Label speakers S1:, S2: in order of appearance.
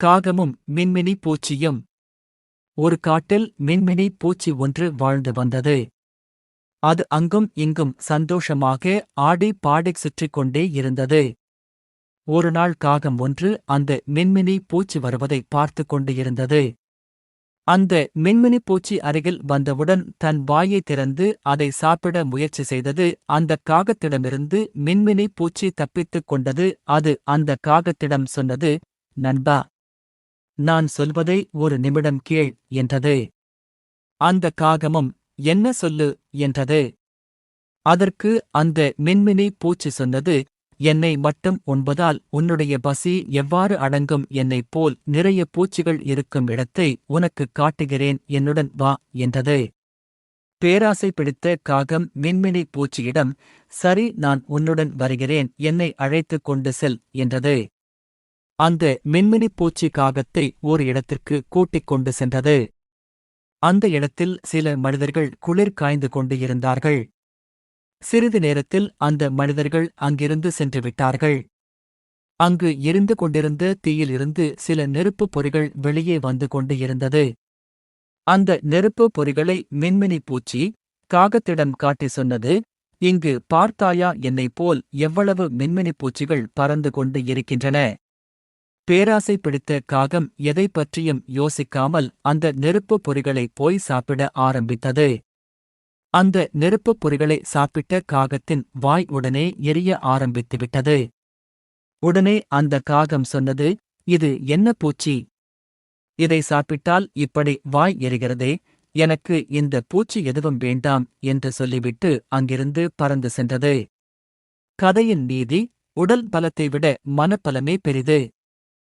S1: காகமும் மின்மினி பூச்சியும். ஒரு காட்டில் மின்மினி பூச்சி ஒன்று வாழ்ந்து வந்தது. அது அங்கும் இங்கும் சந்தோஷமாக ஆடி பாடிச் சுற்றிக் கொண்டே இருந்தது. ஒரு நாள் காகம் ஒன்று அந்த மின்மினி பூச்சி வருவதை பார்த்து கொண்டு இருந்தது. அந்த மின்மினி பூச்சி அருகில் வந்தவுடன் தன் வாயை திறந்து அதை சாப்பிட முயற்சி செய்தது. அந்த காகத்திடமிருந்து மின்மினி பூச்சி தப்பித்துக் கொண்டது. அது அந்த காகத்திடம் சொன்னது நண்பா நான் சொல்வதை ஒரு நிமிடம் கீழ் என்றது. அந்த காகமும் என்ன சொல்லு என்றது. அதற்கு அந்த மின்மினி பூச்சி சொன்னது என்னை மட்டும் உண்பதால் உன்னுடைய பசி எவ்வாறு அடங்கும் என்னைப் போல் நிறைய பூச்சிகள் இருக்கும் இடத்தை உனக்குக் காட்டுகிறேன் என்னுடன் வா என்றது. பேராசை பிடித்த காகம் மின்மினி பூச்சியிடம் சரி நான் உன்னுடன் வருகிறேன் என்னை அழைத்துக் கொண்டு செல் என்றது. அந்த மின்மினி பூச்சி காகத்தை ஒரு இடத்திற்கு கூட்டிக் கொண்டு சென்றது. அந்த இடத்தில் சில மனிதர்கள் குளிர் காய்ந்து கொண்டு இருந்தார்கள். சிறிது நேரத்தில் அந்த மனிதர்கள் அங்கிருந்து சென்று விட்டார்கள். அங்கு எரிந்து கொண்டிருந்த தீயிலிருந்து சில நெருப்புப் பொறிகள் வெளியே வந்து கொண்டு இருந்தது. அந்த நெருப்புப் பொறிகளை மின்மினி பூச்சி காகத்திடம் காட்டி சொன்னது இங்கு பார்த்தாயா என்னைப் போல் எவ்வளவு மின்மினி பூச்சிகள் பறந்து கொண்டு இருக்கின்றன. பேராசை பிடித்த காகம் எதைப் பற்றியும் யோசிக்காமல் அந்த நெருப்புப் பொறிகளை போய் சாப்பிட ஆரம்பித்தது. அந்த நெருப்புப் பொறிகளை சாப்பிட்ட காகத்தின் வாய் உடனே எரிய ஆரம்பித்துவிட்டது. உடனே அந்த காகம் சொன்னது இது என்ன பூச்சி? இதை சாப்பிட்டால் இப்படி வாய் எரிகிறதே எனக்கு இந்த பூச்சி எதுவும் வேண்டாம் என்று சொல்லிவிட்டு அங்கிருந்து பறந்து சென்றது. கதையின் நீதி உடல் பலத்தை விட மனப்பலமே பெரிது.